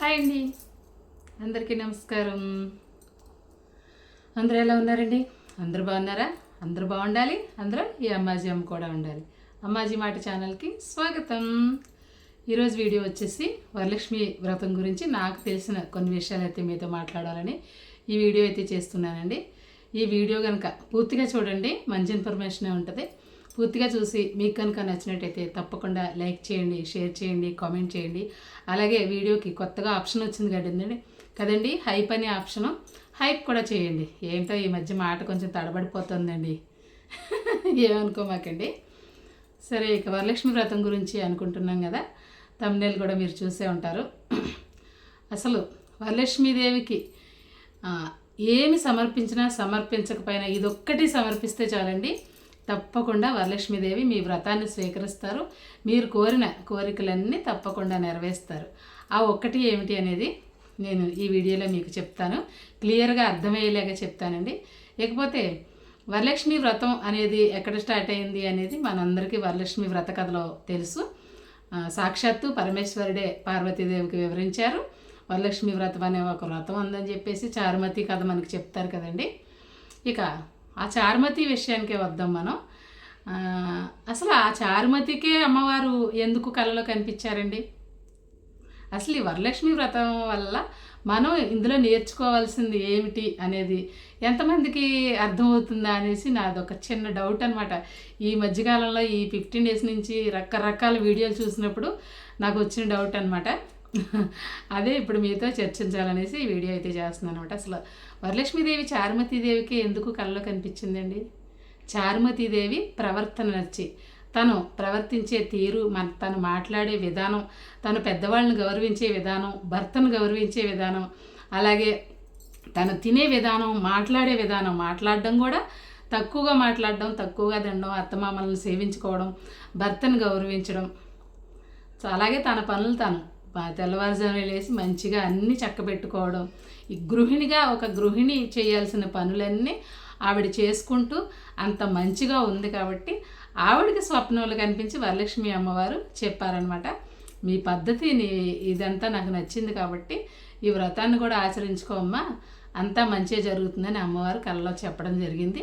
Hi అండి. అందరికీ నమస్కారం. అందరూ ఎలా ఉన్నారండి? అందరూ బాగున్నారా? అందరూ బాగుండాలి? అందరూ ఈ అమ్మాజీ అమ్మ కూడా ఉండాలి. అమ్మాజీ మాట ఛానల్కి స్వాగతం. ఈరోజు వీడియో వచ్చేసి వరలక్ష్మి వ్రతం గురించి నాకు తెలిసిన కొన్ని విషయాలు అయితే మీతో మాట్లాడాలని ఈ వీడియో అయితే చేస్తున్నానండి. ఈ వీడియో కనుక పూర్తిగా చూడండి మంచి ఇన్ఫర్మేషనే ఉంటుంది. పూర్తిగా చూసి మీకు కనుక నచ్చినట్టయితే తప్పకుండా లైక్ చేయండి షేర్ చేయండి కామెంట్ చేయండి. అలాగే వీడియోకి కొత్తగా ఆప్షన్ వచ్చింది కదండి. కదండి? హైప్ అనే ఆప్షను. హైప్ కూడా చేయండి. ఏంటో ఈ మధ్య మాట కొంచెం తడబడిపోతుందండి. ఏమనుకోమాకండి? సరే ఇక వరలక్ష్మి వ్రతం గురించి అనుకుంటున్నాం కదా. తమిళ కూడా మీరు చూసే ఉంటారు. అసలు వరలక్ష్మీదేవికి ఏమి సమర్పించినా సమర్పించకపోయినా ఇదొక్కటి సమర్పిస్తే చాలండి. తప్పకుండా వరలక్ష్మీదేవి మీ వ్రతాన్ని స్వీకరిస్తారు. మీరు కోరిన కోరికలన్నీ తప్పకుండా నెరవేరుస్తారు. ఆ ఒక్కటి ఏమిటి అనేది నేను ఈ వీడియోలో మీకు చెప్తాను. క్లియర్గా అర్థమయ్యేలాగా చెప్తానండి. ఇకపోతే వరలక్ష్మి వ్రతం అనేది ఎక్కడ స్టార్ట్ అయింది అనేది మనందరికీ వరలక్ష్మి వ్రత కథలో తెలుసు. సాక్షాత్తు పరమేశ్వరుడే పార్వతీదేవికి వివరించారు. వరలక్ష్మి వ్రతం అనే ఒక వ్రతం ఉందని చెప్పేసి చారుమతి కథ మనకు చెప్తారు కదండి. ఇక ఆ చారుమతి విషయానికే వద్దాం మనం. అసలు ఆ చారుమతికే అమ్మవారు ఎందుకు కళలో కనిపించారండి? అసలు ఈ వరలక్ష్మి వ్రతం వల్ల మనం ఇందులో నేర్చుకోవాల్సింది ఏమిటి అనేది ఎంతమందికి అర్థమవుతుందా అనేసి నాది ఒక చిన్న డౌట్ అనమాట ఈ మధ్యకాలంలో ఈ ఫిఫ్టీన్ డేస్ నుంచి రకరకాల వీడియోలు చూసినప్పుడు నాకు వచ్చిన డౌట్ అనమాట అదే ఇప్పుడు మీతో చర్చించాలనేసి ఈ వీడియో అయితే చేస్తున్నాను అనమాట అసలు వరలక్ష్మీదేవి చారుమతీదేవికి ఎందుకు కళ్ళలో కనిపించిందండి? చారుమతీదేవి ప్రవర్తన నచ్చి తను ప్రవర్తించే తీరు మన తను మాట్లాడే విధానం తను పెద్దవాళ్ళని గౌరవించే విధానం భర్తను గౌరవించే విధానం అలాగే తను తినే విధానం మాట్లాడే విధానం మాట్లాడడం కూడా తక్కువగా మాట్లాడడం తక్కువగా తినడం అత్తమామలను సేవించుకోవడం భర్తను గౌరవించడం అలాగే తన పనులు తను తెల్లవారుజామున లేచి మంచిగా అన్నీ చక్కబెట్టుకోవడం. ఈ గృహిణిగా ఒక గృహిణి చేయాల్సిన పనులన్నీ ఆవిడ చేసుకుంటూ అంత మంచిగా ఉంది కాబట్టి ఆవిడకి స్వప్నంలో కనిపించి వరలక్ష్మి అమ్మవారు చెప్పారనమాట మీ పద్ధతిని ఇదంతా నాకు నచ్చింది కాబట్టి ఈ వ్రతాన్ని కూడా ఆచరించుకోమ్మా అంతా మంచిగా జరుగుతుందని అమ్మవారు కళ్ళలో చెప్పడం జరిగింది.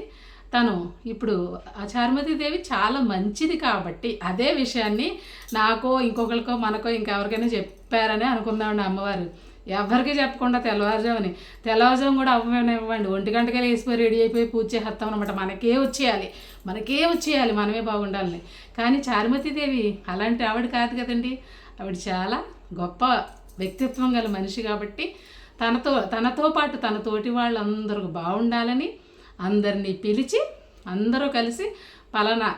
తను ఇప్పుడు ఆ చారుమతీదేవి చాలా మంచిది కాబట్టి అదే విషయాన్ని నాకో ఇంకొకరికో మనకో ఇంకెవరికైనా చెప్పారని అనుకుందామండి అమ్మవారు. ఎవరికి చెప్పకుండా తెల్లవారుజామని. తెల్లవారుజాము కూడా అవ్వనివ్వండి ఒంటి గంటకే వేసిపోయి రెడీ అయిపోయి పూజ చేస్తాం అనమాట మనకే వచ్చేయాలి. మనకే వచ్చేయాలి. మనమే బాగుండాలని. కానీ చారుమతీదేవి అలాంటి ఆవిడ కాదు కదండి. ఆవిడ చాలా గొప్ప వ్యక్తిత్వం గల మనిషి కాబట్టి తనతో తనతో పాటు తన తోటి వాళ్ళందరూ బాగుండాలని అందరినీ పిలిచి అందరూ కలిసి పలానా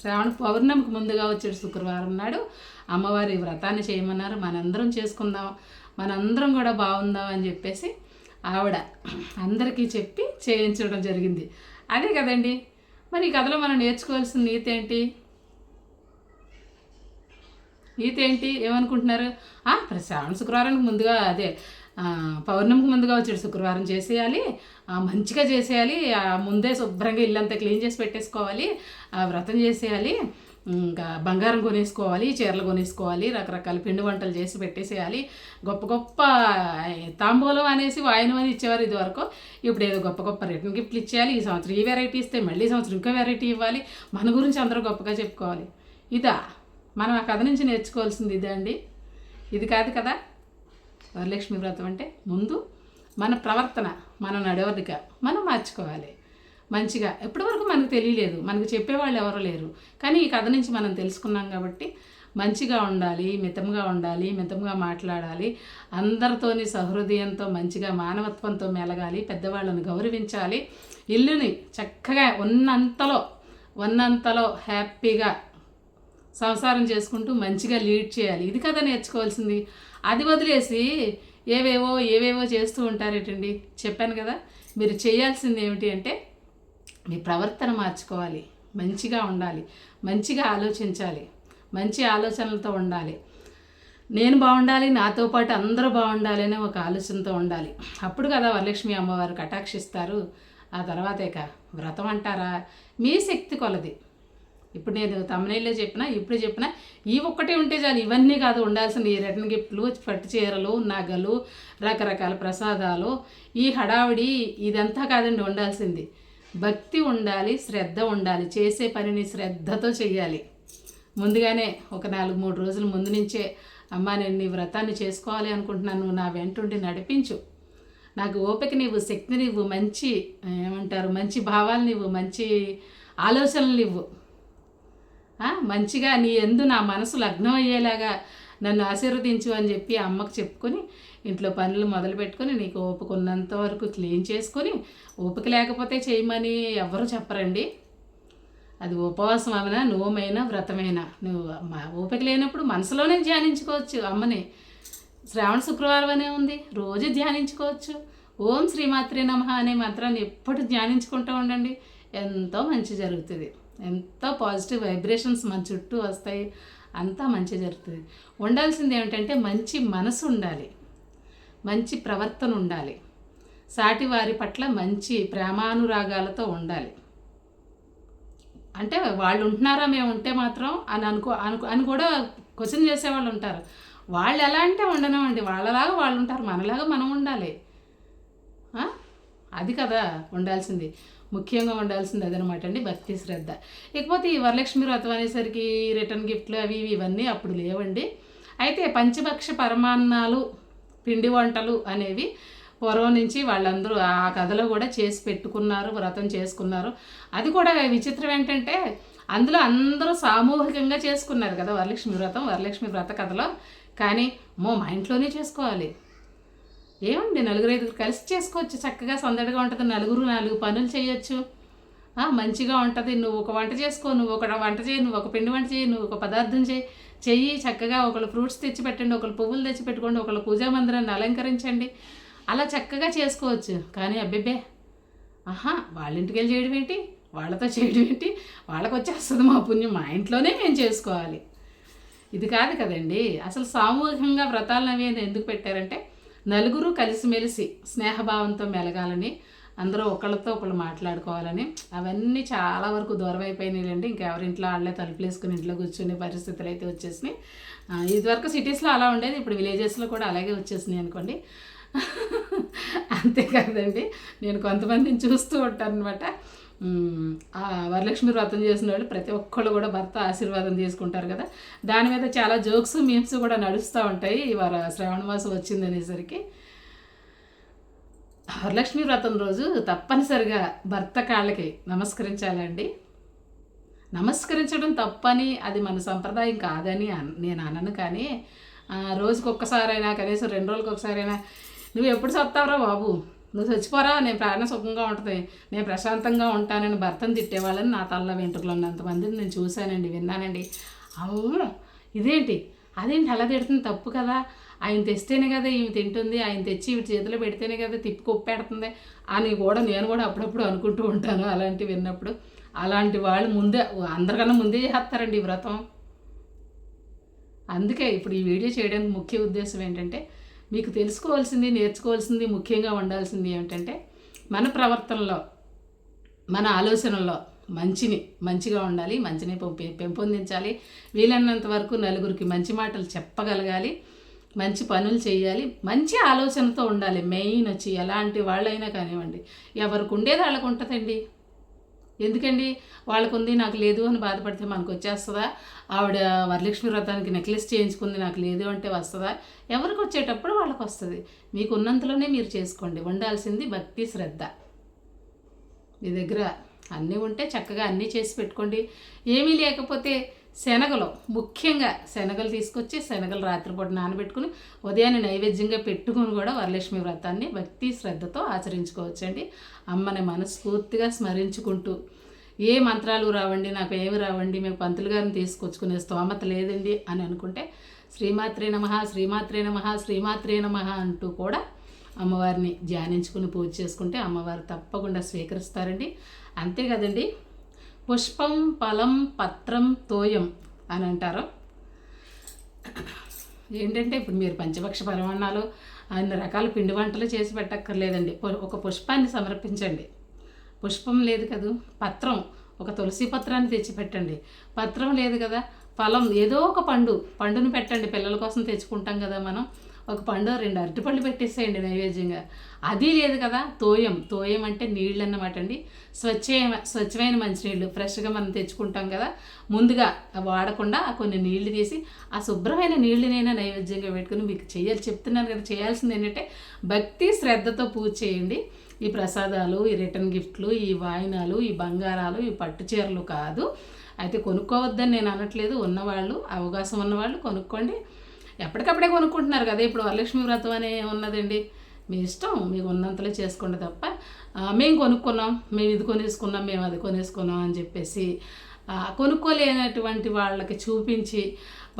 శ్రావణ పౌర్ణమికి ముందుగా వచ్చే శుక్రవారం నాడు అమ్మవారి వ్రతాన్ని చేయమన్నారు. మనందరం చేసుకుందాం మనందరం కూడా బాగుందాం అని చెప్పేసి ఆవిడ అందరికీ చెప్పి చేయించడం జరిగింది. అదే కదండి మరి ఈ కథలో మనం నేర్చుకోవాల్సిన నీతి ఏంటి? నీతి ఏంటి? ఏమనుకుంటున్నారు? ప్రతి శ్రావణ శుక్రవారానికి ముందుగా అదే పౌర్ణమికి ముందుగా వచ్చాడు శుక్రవారం చేసేయాలి. మంచిగా చేసేయాలి. ముందే శుభ్రంగా ఇల్లంతా క్లీన్ చేసి పెట్టేసుకోవాలి. ఆ, వ్రతం చేసేయాలి. ఇంకా బంగారం కొనేసుకోవాలి చీరలు కొనేసుకోవాలి రకరకాల పిండి వంటలు చేసి పెట్టేసేయాలి. గొప్ప గొప్ప తాంబూలం అనేసి వాయనం అని ఇచ్చేవారు ఇదివరకు. ఇప్పుడు ఏదో గొప్ప గొప్ప రిటర్న్ గిఫ్ట్లు ఇచ్చేయాలి. ఈ సంవత్సరం ఈ వెరైటీ ఇస్తే మళ్ళీ సంవత్సరం ఇంకో వెరైటీ ఇవ్వాలి. మన గురించి అందరూ గొప్పగా చెప్పుకోవాలి. ఇదా మనం ఆ కథ నుంచి నేర్చుకోవాల్సింది ఇదే అండి. ఇది కాదు కదా? వరలక్ష్మి వ్రతం అంటే ముందు మన ప్రవర్తన మన నడవడిక మనం మార్చుకోవాలి. మంచిగా ఎప్పటి వరకు మనకు తెలియలేదు మనకు చెప్పేవాళ్ళు ఎవరు లేరు. కానీ ఈ కథ నుంచి మనం తెలుసుకున్నాం కాబట్టి మంచిగా ఉండాలి మితంగా ఉండాలి మితంగా మాట్లాడాలి అందరితోని సహృదయంతో మంచిగా మానవత్వంతో మెలగాలి పెద్దవాళ్ళని గౌరవించాలి. ఇల్లుని చక్కగా ఉన్నంతలో ఉన్నంతలో హ్యాపీగా సంసారం చేసుకుంటూ మంచిగా లీడ్ చేయాలి. ఇది కదా నేర్చుకోవాల్సింది. అది వదిలేసి ఏవేవో ఏవేవో చేస్తూ ఉంటారేటండి. చెప్పాను కదా మీరు చేయాల్సింది ఏమిటి అంటే మీ ప్రవర్తన మార్చుకోవాలి మంచిగా ఉండాలి మంచిగా ఆలోచించాలి మంచి ఆలోచనలతో ఉండాలి. నేను బాగుండాలి నాతో పాటు అందరూ బాగుండాలి అనే ఒక ఆలోచనతో ఉండాలి. అప్పుడు కదా వరలక్ష్మి అమ్మవారు కటాక్షిస్తారు. ఆ తర్వాతేక వ్రతం అంటారా? మీ శక్తి కొలది. ఇప్పుడు నేను తమిళలో చెప్పిన ఇప్పుడు చెప్పిన ఈ ఒక్కటే ఉంటే చాలు. ఇవన్నీ కాదు ఉండాల్సిన ఈ రిటర్న్ గిఫ్ట్లు పట్టు చీరలు నగలు రకరకాల ప్రసాదాలు. ఈ హడావిడి ఇదంతా కాదండి ఉండాల్సింది. భక్తి ఉండాలి శ్రద్ధ ఉండాలి. చేసే పనిని శ్రద్ధతో చెయ్యాలి. ముందుగానే ఒక నాలుగు మూడు రోజుల ముందు నుంచే అమ్మ నేను నీ వ్రతాన్ని చేసుకోవాలి అనుకుంటున్నాను. నువ్వు నా వెంటుండి నడిపించు. నాకు ఓపిక నీవు శక్తిని ఇవ్వు మంచి ఏమంటారు మంచి భావాలను ఇవ్వు మంచి ఆలోచనలు ఇవ్వు మంచిగా నీ ఎందు నా మనసు లగ్నం అయ్యేలాగా నన్ను ఆశీర్వదించు అని చెప్పి అమ్మకు చెప్పుకొని ఇంట్లో పనులు మొదలు పెట్టుకొని నీకు ఓపిక ఉన్నంత వరకు క్లీన్ చేసుకొని ఓపిక లేకపోతే చేయమని ఎవరు చెప్పరండి. అది ఉపవాసం అయినా నోమైనా? వ్రతమైనా? నువ్వు మా ఓపిక లేనప్పుడు మనసులోనే ధ్యానించుకోవచ్చు అమ్మని. శ్రావణ శుక్రవారం అనే ఉంది. రోజు ధ్యానించుకోవచ్చు. ఓం శ్రీమాత్రే నమ అనే మంత్రాన్ని ఎప్పుడు ధ్యానించుకుంటూ ఉండండి. ఎంతో మంచి జరుగుతుంది. ఎంతో పాజిటివ్ వైబ్రేషన్స్ మన చుట్టూ వస్తాయి అంతా మంచి జరుగుతుంది. ఉండాల్సింది ఏమిటంటే మంచి మనసు ఉండాలి మంచి ప్రవర్తన ఉండాలి. సాటి వారి పట్ల మంచి ప్రేమానురాగాలతో ఉండాలి. అంటే వాళ్ళు ఉంటున్నారా మేము ఉంటే మాత్రం అని అనుకో అనుకో అని కూడా క్వశ్చన్ చేసేవాళ్ళు ఉంటారు. వాళ్ళు ఎలా అంటే ఉండనివ్వండి వాళ్ళలాగా వాళ్ళు ఉంటారు మనలాగా మనం ఉండాలి. అది కదా ఉండాల్సింది. ముఖ్యంగా ఉండాల్సింది అదనమాట అండి భక్తి శ్రద్ధ. ఇకపోతే ఈ వరలక్ష్మి వ్రతం అనేసరికి రిటర్న్ గిఫ్ట్లు అవి ఇవి ఇవన్నీ అప్పుడు లేవండి. అయితే పంచభక్ష పరమాన్నాలు పిండి వంటలు అనేవి పూర్వం నుంచి వాళ్ళందరూ ఆ కథలో కూడా చేసి పెట్టుకున్నారు వ్రతం చేసుకున్నారు. అది కూడా విచిత్రం ఏంటంటే అందులో అందరూ సామూహికంగా చేసుకున్నారు కదా వరలక్ష్మి వ్రతం వరలక్ష్మి వ్రత కథలో. కానీ మో మా ఇంట్లోనే చేసుకోవాలి. ఏమండి నలుగురు ఐదుగురు కలిసి చేసుకోవచ్చు. చక్కగా సందడిగా ఉంటుంది. నలుగురు నాలుగు పనులు చేయొచ్చు. మంచిగా ఉంటుంది. నువ్వు ఒక వంట చేసుకో నువ్వు ఒక వంట చేయి నువ్వు ఒక పిండి వంట చేయి నువ్వు ఒక పదార్థం చేయి. చెయ్యి చక్కగా ఒకళ్ళు ఫ్రూట్స్ తెచ్చి పెట్టండి ఒకళ్ళు పువ్వులు తెచ్చి పెట్టుకోండి ఒకళ్ళు పూజా మందిరాన్ని అలంకరించండి. అలా చక్కగా చేసుకోవచ్చు. కానీ అబ్బిబ్బే ఆహా వాళ్ళ ఇంటికి వెళ్ళి చేయడం ఏంటి? వాళ్ళతో చేయడం ఏంటి? వాళ్ళకి వచ్చేస్తుంది మా పుణ్యం. మా ఇంట్లోనే మేము చేసుకోవాలి. ఇది కాదు కదండి. అసలు సామూహికంగా వ్రతాలను అవి ఎందుకు పెట్టారంటే నలుగురు కలిసిమెలిసి స్నేహభావంతో మెలగాలని అందరూ ఒకళ్ళతో ఒకళ్ళు మాట్లాడుకోవాలని అవన్నీ చాలా వరకు దూరం అయిపోయినాయండి ఇంకెవరింట్లో వాళ్ళే తలుపులు వేసుకుని ఇంట్లో కూర్చునే పరిస్థితులు అయితే వచ్చేసినాయి ఇదివరకు సిటీస్లో అలా ఉండేది ఇప్పుడు విలేజెస్లో కూడా అలాగే వచ్చేసినాయి అనుకోండి. అంతేకాదండి నేను కొంతమందిని చూస్తూ ఉంటాను అనమాట వరలక్ష్మి వ్రతం చేసిన వాళ్ళు ప్రతి ఒక్కళ్ళు కూడా భర్త ఆశీర్వాదం తీసుకుంటారు కదా. దాని మీద చాలా జోక్స్ మీమ్స్ కూడా నడుస్తూ ఉంటాయి ఈ వార శ్రావణ మాసం వచ్చింది అనేసరికి. వరలక్ష్మి వ్రతం రోజు తప్పనిసరిగా భర్త కాళ్ళకి నమస్కరించాలండి. నమస్కరించడం తప్పని అది మన సంప్రదాయం కాదని అన్- నేను అనను కానీ ఆ, రోజుకి ఒక్కసారైనా కనీసం రెండు రోజులకి ఒకసారైనా నువ్వు ఎప్పుడు చస్తావురా బాబు? నువ్వు చచ్చిపోరా నేను ప్రాణ సుఖంగా ఉంటుంది. నేను ప్రశాంతంగా ఉంటానని భర్తను తిట్టేవాళ్ళని నా తల్ల వెంట్రుకలు ఉన్నంతమందిని నేను చూశానండి విన్నానండి. అవును. ఇదేంటి? అదేంటి అలా తిడుతుంది? తప్పు కదా. ఆయన తెస్తేనే కదా ఈమె తింటుంది. ఆయన తెచ్చి ఇవి చేతిలో పెడితేనే కదా తిప్పి కొప్పెడుతుంది అని కూడా నేను కూడా అప్పుడప్పుడు అనుకుంటూ ఉంటాను అలాంటివి విన్నప్పుడు. అలాంటి వాళ్ళు ముందే అందరికన్నా ముందే చేస్తారండి ఈ వ్రతం. అందుకే ఇప్పుడు ఈ వీడియో చేయడానికి ముఖ్య ఉద్దేశం ఏంటంటే మీకు తెలుసుకోవాల్సింది నేర్చుకోవాల్సింది ముఖ్యంగా ఉండాల్సింది ఏమిటంటే మన ప్రవర్తనలో మన ఆలోచనలో మంచిని మంచిగా ఉండాలి మంచిని పెంపొందించాలి. వీలైనంత వరకు నలుగురికి మంచి మాటలు చెప్పగలగాలి మంచి పనులు చేయాలి మంచి ఆలోచనతో ఉండాలి. మెయిన్ వచ్చి ఎలాంటి వాళ్ళైనా కానివ్వండి ఎవరికి ఉండేది వాళ్ళకు ఉంటుందండి ఎందుకండి? వాళ్ళకు ఉంది నాకు లేదు అని బాధపడితే మనకు వచ్చేస్తుందా? ఆవిడ వరలక్ష్మి వ్రతానికి నెక్లెస్ చేయించుకుంది నాకు లేదు అంటే వస్తుందా? ఎవరికి వచ్చేటప్పుడు వాళ్ళకి వస్తుంది మీకు ఉన్నంతలోనే మీరు చేసుకోండి. ఉండాల్సింది భక్తి శ్రద్ధ. మీ దగ్గర అన్నీ ఉంటే చక్కగా అన్నీ చేసి పెట్టుకోండి. ఏమీ లేకపోతే శనగలు. ముఖ్యంగా శనగలు తీసుకొచ్చి శనగలు రాత్రిపూట నానబెట్టుకుని ఉదయాన్నే నైవేద్యంగా పెట్టుకుని కూడా వరలక్ష్మి వ్రతాన్ని భక్తి శ్రద్ధతో ఆచరించుకోవచ్చండి. అమ్మని మనస్ఫూర్తిగా స్మరించుకుంటూ ఏ మంత్రాలు రావండి నాకు ఏమి రావండి మేము పంతులు గారిని తీసుకొచ్చుకునే స్తోమత లేదండి అని అనుకుంటే శ్రీమాత్రే నమ శ్రీమాత్రే నమ శ్రీమాత్రే నమ అంటూ కూడా అమ్మవారిని ధ్యానించుకుని పూజ చేసుకుంటే అమ్మవారు తప్పకుండా స్వీకరిస్తారండి. అంతే కదండి పుష్పం ఫలం పత్రం తోయం అని అంటారు. ఏంటంటే ఇప్పుడు మీరు పంచపక్ష పరమాణాలు అన్ని రకాల పిండి వంటలు చేసి పెట్టక్కర్లేదండి. ఒక పుష్పాన్ని సమర్పించండి. పుష్పం లేదు కదా పత్రం ఒక తులసి పత్రాన్ని తెచ్చి పెట్టండి. పత్రం లేదు కదా ఫలం ఏదో ఒక పండు పండును పెట్టండి. పిల్లల కోసం తెచ్చుకుంటాం కదా మనం. ఒక పండు రెండు అరటిపళ్ళు పెట్టేసేయండి నైవేద్యంగా. అది లేదు కదా తోయం. తోయం అంటే నీళ్ళు అన్నమాట అండి. స్వచ్ఛమైన స్వచ్ఛమైన మంచినీళ్ళు. ఫ్రెష్గా మనం తెచ్చుకుంటాం కదా. ముందుగా వాడకుండా కొన్ని నీళ్ళు తీసి ఆ శుభ్రమైన నీళ్ళనైనా నైవేద్యంగా పెట్టుకుని మీకు చేయాలి చెప్తున్నాను కదా చేయాల్సింది ఏంటంటే భక్తి శ్రద్ధతో పూజ చేయండి. ఈ ప్రసాదాలు ఈ రిటర్న్ గిఫ్ట్లు ఈ వాయినాలు ఈ బంగారాలు ఈ పట్టు చీరలు కాదు. అయితే కొనుక్కోవద్దని నేను అనట్లేదు. ఉన్నవాళ్ళు అవకాశం ఉన్నవాళ్ళు కొనుక్కోండి. ఎప్పటికప్పుడే కొనుక్కుంటున్నారు కదా ఇప్పుడు వరలక్ష్మి వ్రతం అనే ఉన్నదండి. మీ ఇష్టం మీకు ఉన్నంతలో చేసుకోండి తప్ప మేము కొనుక్కున్నాం మేము ఇది కొనేసుకున్నాం మేము అది కొనేసుకున్నాం అని చెప్పేసి కొనుక్కోలేనటువంటి వాళ్ళకి చూపించి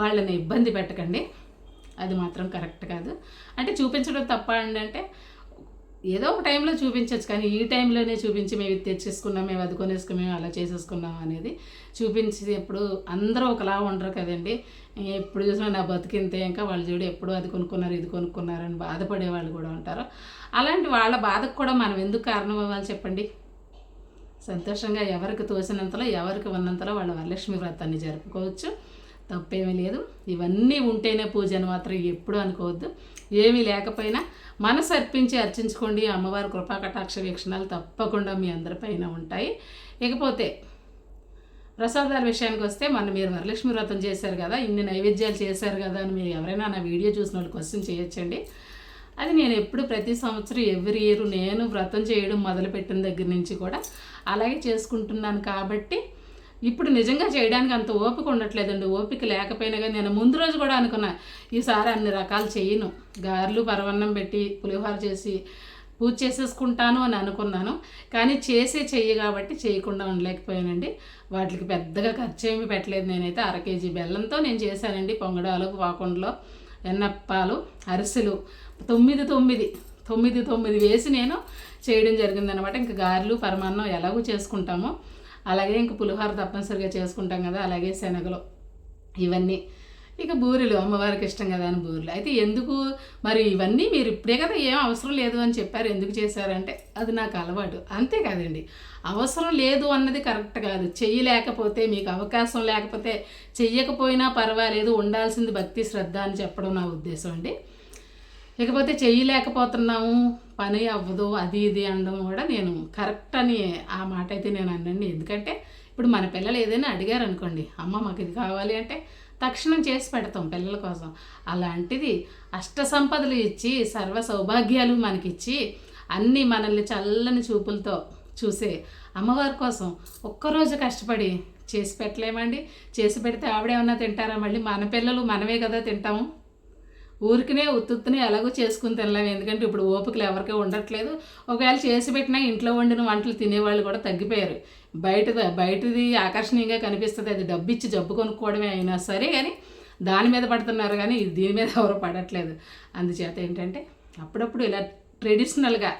వాళ్ళని ఇబ్బంది పెట్టకండి. అది మాత్రం కరెక్ట్ కాదు. అంటే చూపించడం తప్ప అండి అంటే ఏదో ఒక టైంలో చూపించవచ్చు కానీ ఈ టైంలోనే చూపించి మేము ఇది తెచ్చేసుకున్నాం మేము అది కొనేసుకున్నాం మేము అలా చేసేసుకున్నాం అనేది చూపించి ఎప్పుడు అందరూ ఒకలా ఉండరు కదండి. ఎప్పుడు చూసినా నా బతికింతే ఇంకా వాళ్ళు చూడు ఎప్పుడు అది కొనుక్కున్నారు ఇది కొనుక్కున్నారు అని బాధపడే వాళ్ళు కూడా ఉంటారు. అలాంటి వాళ్ళ బాధకు కూడా మనం ఎందుకు కారణం అవ్వాలి చెప్పండి? సంతోషంగా ఎవరికి తోచినంతలో ఎవరికి ఉన్నంతలో వాళ్ళ వరలక్ష్మి వ్రతాన్ని జరుపుకోవచ్చు. తప్పేమీ లేదు. ఇవన్నీ ఉంటేనే పూజ అని మాత్రం ఎప్పుడు అనుకోవద్దు. ఏమీ లేకపోయినా మనసు అర్పించి అర్చించుకోండి. అమ్మవారి కృపా కటాక్ష వీక్షణాలు తప్పకుండా మీ అందరిపైన ఉంటాయి. ఇకపోతే ప్రసాదాల విషయానికి వస్తే మన మీరు వరలక్ష్మి వ్రతం చేశారు కదా ఇన్ని నైవేద్యాలు చేశారు కదా అని మీరు ఎవరైనా నా వీడియో చూసిన వాళ్ళు క్వశ్చన్ చేయొచ్చండి. అది నేను ఎప్పుడు ప్రతి సంవత్సరం ఎవ్రీ ఇయర్ నేను వ్రతం చేయడం మొదలుపెట్టిన దగ్గర నుంచి కూడా అలాగే చేసుకుంటున్నాను కాబట్టి ఇప్పుడు నిజంగా చేయడానికి అంత ఓపిక ఉండట్లేదండి. ఓపిక లేకపోయినా కానీ నేను ముందు రోజు కూడా అనుకున్నా ఈసారి అన్ని రకాలు చేయను. గారెలు పరవన్నం పెట్టి పులిహోర చేసి పూజ చేసేసుకుంటాను అని అనుకున్నాను. కానీ చేసే చెయ్యి కాబట్టి చేయకుండా ఉండలేకపోయానండి. వాటికి పెద్దగా ఖర్చు ఏమీ పెట్టలేదు. నేనైతే అర కేజీ బెల్లంతో నేను చేశానండి. పొంగడాలు పాకుండలో ఎన్నప్పాలు అరిసెలు. తొమ్మిది తొమ్మిది తొమ్మిది తొమ్మిది వేసి నేను చేయడం జరిగిందనమాట ఇంకా గారెలు పరమాన్నం ఎలాగో చేసుకుంటామో. అలాగే ఇంక పులిహోర తప్పనిసరిగా చేసుకుంటాం కదా అలాగే శనగలు ఇవన్నీ. ఇక బూరెలు అమ్మవారికి ఇష్టం కదా అని బూరెలు. అయితే ఎందుకు మరి ఇవన్నీ మీరు ఇప్పుడే కదా ఏం అవసరం లేదు అని చెప్పారు ఎందుకు చేశారంటే అది నాకు అలవాటు. అంతే కాదండి. అవసరం లేదు అన్నది కరెక్ట్ కాదు. చెయ్యలేకపోతే మీకు అవకాశం లేకపోతే చెయ్యకపోయినా పర్వాలేదు ఉండాల్సింది భక్తి శ్రద్ధ అని చెప్పడం నా ఉద్దేశం అండి. ఇకపోతే చేయలేకపోతున్నాము పని అవ్వదు అది ఇది అనడం కూడా నేను కరెక్ట్ అని ఆ మాట అయితే నేను అనండి ఎందుకంటే ఇప్పుడు మన పిల్లలు ఏదైనా అడిగారు అనుకోండి అమ్మ మాకు ఇది కావాలి అంటే తక్షణం చేసి పెడతాం పిల్లల కోసం. అలాంటిది అష్ట సంపదలు ఇచ్చి సర్వ సౌభాగ్యాలు మనకిచ్చి అన్నీ మనల్ని చల్లని చూపులతో చూసే అమ్మవారి కోసం ఒక్కరోజు కష్టపడి చేసి పెట్టలేమండి. చేసి పెడితే ఆవిడేమన్నా తింటారా? మళ్ళీ మన పిల్లలు మనమే కదా తింటాము ఊరికినే ఉత్తుత్తునే ఎలాగో చేసుకుని తినలేము. ఎందుకంటే ఇప్పుడు ఓపికలు ఎవరికీ ఉండట్లేదు. ఒకవేళ చేసి పెట్టినా ఇంట్లో వండిన వంటలు తినేవాళ్ళు కూడా తగ్గిపోయారు. బయట బయటది ఆకర్షణీయంగా కనిపిస్తుంది. అది డబ్బు ఇచ్చి జబ్బు కొనుక్కోవడమే అయినా సరే కానీ దాని మీద పడుతున్నారు కానీ దీని మీద ఎవరు పడట్లేదు. అందుచేత ఏంటంటే అప్పుడప్పుడు ఇలా ట్రెడిషనల్గా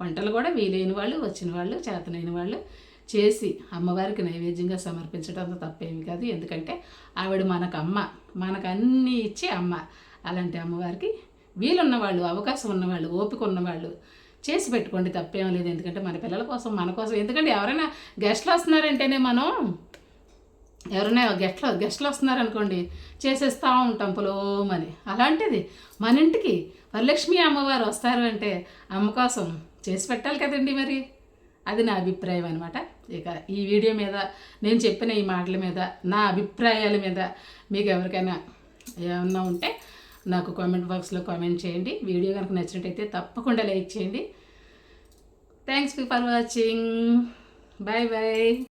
వంటలు కూడా వీలైన వాళ్ళు వచ్చిన వాళ్ళు చేతనైన వాళ్ళు చేసి అమ్మవారికి నైవేద్యంగా సమర్పించడంతో తప్పేమి కాదు. ఎందుకంటే ఆవిడ మనకు అమ్మ మనకు అన్నీ ఇచ్చి అమ్మ. అలాంటి అమ్మవారికి వీలున్నవాళ్ళు అవకాశం ఉన్నవాళ్ళు ఓపిక ఉన్నవాళ్ళు చేసి పెట్టుకోండి తప్పేం లేదు. ఎందుకంటే మన పిల్లల కోసం మన కోసం. ఎందుకంటే ఎవరైనా గెస్ట్లు వస్తున్నారంటేనే మనం ఎవరైనా గెస్ట్లు గెస్ట్లు వస్తున్నారనుకోండి చేసేస్తూ ఉంటాం పొలోమని అలాంటిది మన ఇంటికి వరలక్ష్మి అమ్మవారు వస్తారు అంటే అమ్మ కోసం చేసి పెట్టాలి కదండి మరి. అది నా అభిప్రాయం అనమాట ఇక ఈ వీడియో మీద నేను చెప్పిన ఈ మాటల మీద నా అభిప్రాయాల మీద మీకు ఎవరికైనా ఏమన్నా ఉంటే నాకు కామెంట్ బాక్స్లో కామెంట్ చేయండి. వీడియో కనుక నచ్చినట్టయితే తప్పకుండా లైక్ చేయండి. Thanks for watching bye bye